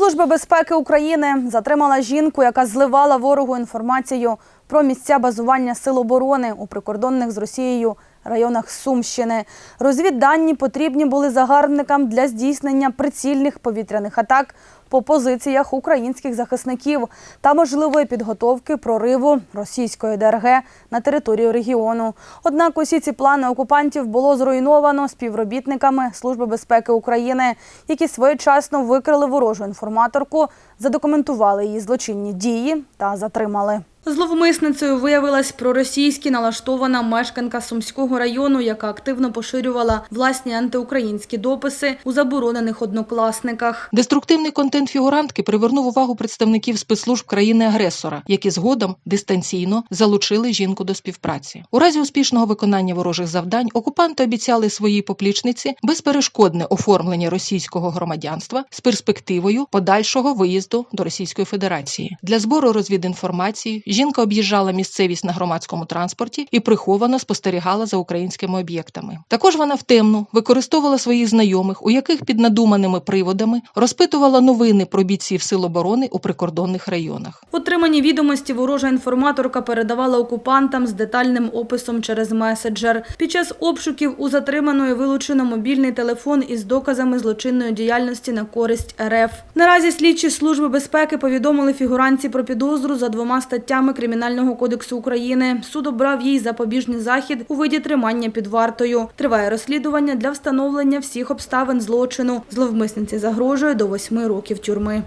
Служба безпеки України затримала жінку, яка зливала ворогу інформацію про місця базування сил оборони у прикордонних з Росією районах Сумщини. Розвіддані потрібні були загарбникам для здійснення прицільних повітряних атак по позиціях українських захисників та можливої підготовки прориву російської ДРГ на територію регіону. Однак усі ці плани окупантів було зруйновано співробітниками Служби безпеки України, які своєчасно викрили ворожу інформаторку, задокументували її злочинні дії та затримали. Зловмисницею виявилась проросійськи налаштована мешканка Сумського району, яка активно поширювала власні антиукраїнські дописи у заборонених однокласниках. Деструктивний контент фігурантки привернув увагу представників спецслужб країни-агресора, які згодом дистанційно залучили жінку до співпраці. У разі успішного виконання ворожих завдань окупанти обіцяли своїй поплічниці безперешкодне оформлення російського громадянства з перспективою подальшого виїзду до Російської Федерації. Для збору розвідінформації жінка об'їжджала місцевість на громадському транспорті і приховано спостерігала за українськими об'єктами. Також вона втемну використовувала своїх знайомих, у яких під надуманими приводами розпитувала новини про бійців сил оборони у прикордонних районах. Отримані відомості ворожа інформаторка передавала окупантам з детальним описом через меседжер. Під час обшуків у затриманої вилучено мобільний телефон із доказами злочинної діяльності на користь РФ. Наразі слідчі служби безпеки повідомили фігуранці про підозру за двома статтями Кримінального кодексу України. Суд обрав їй запобіжний захід у виді тримання під вартою. Триває розслідування для встановлення всіх обставин злочину. Зловмисниці загрожує до восьми років тюрми.